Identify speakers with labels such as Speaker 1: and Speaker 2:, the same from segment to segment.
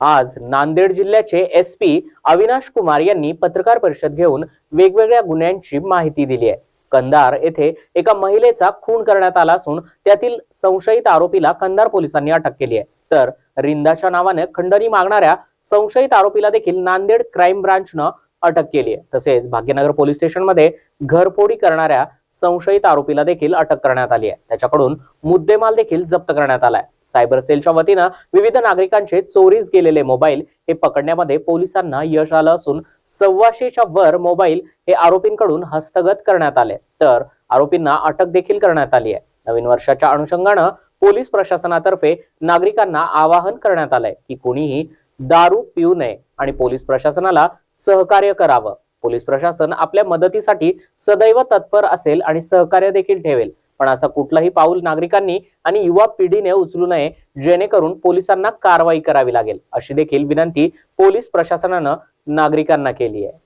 Speaker 1: आज नांदेड जिल्ह्याचे S P Avinash Kumar यांनी पत्रकार परिषद घेऊन वेगवेगळ्या गुन्ह्यांची माहिती दिली आहे. कंधार येथे एका महिलेचा खून करण्यात आला असून त्यातील संशयित आरोपीला कंधार पोलिसांनी अटक केली आहे. तर रिंदाच्या नावाने खंडणी मागणाऱ्या संशयित आरोपीला देखील नांदेड क्राईम ब्रांचनं अटक केली आहे. तसेच भाग्यनगर पोलीस स्टेशनमध्ये घरफोडी करणाऱ्या संशयित आरोपीला देखील अटक करण्यात आली आहे. त्याच्याकडून मुद्देमाल देखील जप्त करण्यात आलाय सायबर सेलच्या वतीनं विविध नागरिकांचे चोरीस गेलेले मोबाईल हे पकडण्यामध्ये पोलिसांना यश आलं असून सव्वाशेच्या वर मोबाईल हे आरोपींकडून हस्तगत करण्यात आले. तर आरोपींना अटक देखील करण्यात आली आहे. नवीन वर्षाच्या अनुषंगानं पोलीस प्रशासनातर्फे नागरिकांना आवाहन करण्यात आलंय की कुणीही दारू पिऊ नये आणि पोलीस प्रशासनाला सहकार्य करावं. पोलीस प्रशासन आपल्या मदतीसाठी सदैव तत्पर असेल आणि सहकार्य देखील ठेवेल. पण असा कुठलाही पाऊल नागरिकांनी आणि युवा पिढीने उचलू नये जेणेकरून पोलिसांना कारवाई करावी लागेल अशी देखील विनंती पोलीस प्रशासनानं नागरिकांना केली आहे.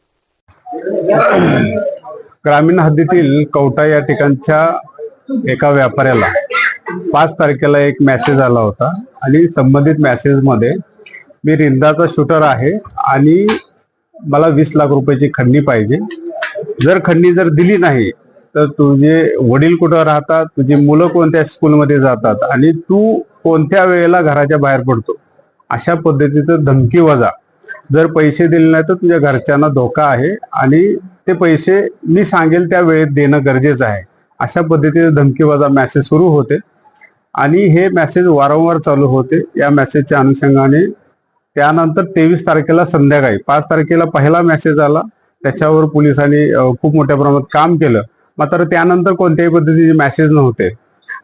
Speaker 2: ग्रामीण हद्दीतील कवटा या ठिकाणच्या एका व्यापाऱ्याला पाच तारखेला एक मेसेज आला होता आणि संबंधित मेसेजमध्ये मी रिंदाचा शूटर आहे आणि मला वीस लाख रुपयाची खंडणी पाहिजे. जर खंडणी जर दिली नाही तर तुझे वडील कुठं राहतात? तुझी मुलं कोणत्या स्कूलमध्ये जातात? आणि तू कोणत्या वेळेला घराच्या बाहेर पडतो? अशा पद्धतीचं धमकी वजा. जर पैसे दिले नाही तर तुझ्या घरच्यांना धोका आहे आणि ते पैसे मी सांगेल त्या वेळेत देणं गरजेचं आहे. अशा पद्धतीचे धमकीवाजा मॅसेज सुरू होते. आणि हे मॅसेज वारंवार चालू होते. या मॅसेजच्या अनुषंगाने त्यानंतर तेवीस तारखेला संध्याकाळी पाच तारखेला पहिला मॅसेज आला. त्याच्यावर पोलिसांनी खूप मोठ्या प्रमाणात काम केलं. मात्र त्यानंतर कोणत्याही पद्धतीचे मॅसेज नव्हते.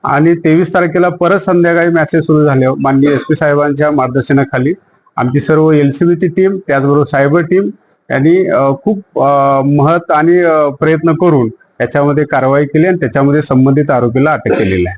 Speaker 2: आणि तेवीस तारखेला परत संध्याकाळी मॅसेज सुरू झाले. माननीय एस पी साहेबांच्या मार्गदर्शनाखाली आमची सर्व एल सी बीची टीम त्याचबरोबर सायबर टीम यांनी खूप अ, महत आणि प्रयत्न करून याच्यामध्ये कारवाई केली आणि त्याच्यामध्ये संबंधित आरोपीला अटक केलेली आहे.